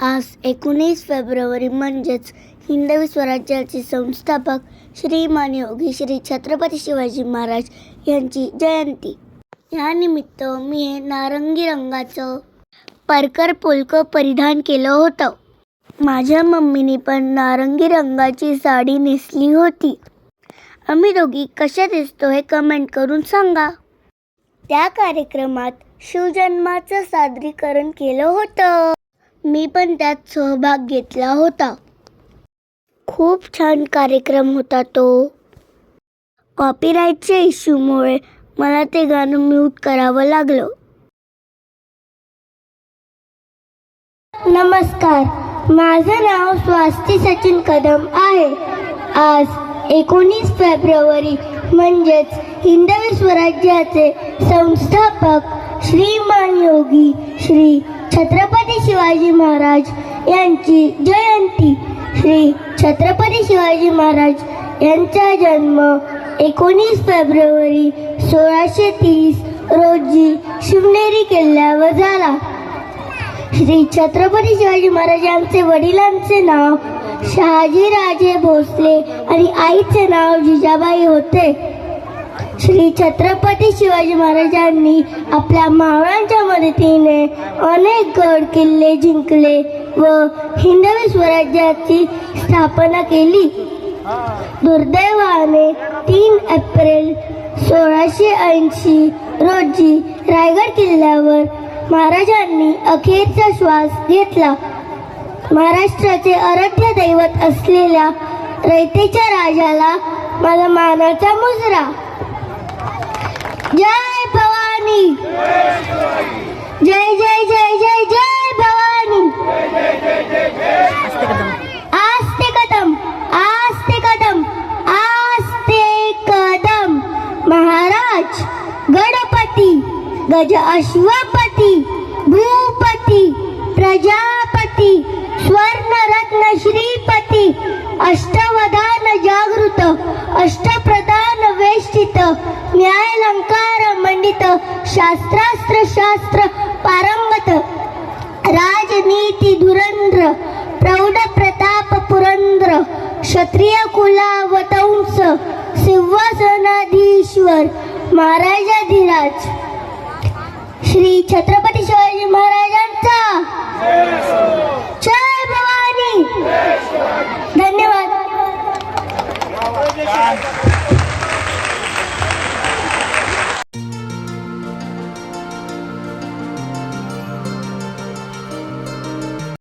आज एकोणीस फेब्रुवारी म्हणजेच हिंदवी स्वराज्याचे संस्थापक श्रीमान योगी श्री छत्रपती शिवाजी महाराज यांची जयंती. यानिमित्त मी हे नारंगी रंगाचं परकर पोलकं परिधान केलं होतं. माझ्या मम्मीने पण नारंगी रंगाची साडी नेसली होती. आम्ही दोघी कशा दिसतो हे कमेंट करून सांगा. त्या कार्यक्रमात शिवजन्माचं सादरीकरण केलं होतं. मी पण त्यात सहभाग घेतला होता. खूप छान कार्यक्रम होता तो. कॉपीराईटच्या इश्यूमुळे मला ते गाणं म्यूट करावं लागलं. नमस्कार. माझं नाव स्वास्ती सचिन कदम आहे. आज एकोणीस फेब्रुवारी म्हणजेच हिंदवी स्वराज्याचे संस्थापक श्रीमान योगी श्री छत्रपती शिवाजी महाराज यांची जयंती. श्री छत्रपती शिवाजी महाराज यांचा जन्म एकोणीस फेब्रुवारी सोळाशे तीस रोजी शिवनेरी किल्ल्यावर झाला. श्री छत्रपती शिवाजी महाराज यांचे वडिलांचे नाव शहाजीराजे भोसले आणि आईचे नाव जिजाबाई होते. श्री छत्रपती शिवाजी महाराजांनी आपल्या मावळांच्या मदतीने अनेक गड किल्ले जिंकले व हिंदवी स्वराज्याची स्थापना केली. दुर्दैवाने तीन एप्रिल सोळाशे ऐंशी रोजी रायगड किल्ल्यावर महाराजांनी अखेरचा श्वास घेतला. महाराष्ट्राचे आराध्य दैवत असलेल्या रयतेच्या राजाला मला मानाचा मुजरा. जय भवानी। जय जय जय जय जय भवानी। आस्ते कदम आस्ते कदम आस्ते कदम। महाराज गणपती गज अश्वपती भूपती प्रजापती। शास्त्रास्त्र शास्त्र पारंगत राजनीती धुरंद्र प्रौढ प्रताप पुरंद्र क्षत्रिय कुलावतंस सिंहासनाधीश्वर महाराजाधिराज। श्री छत्रपती शिवाजी महाराजांना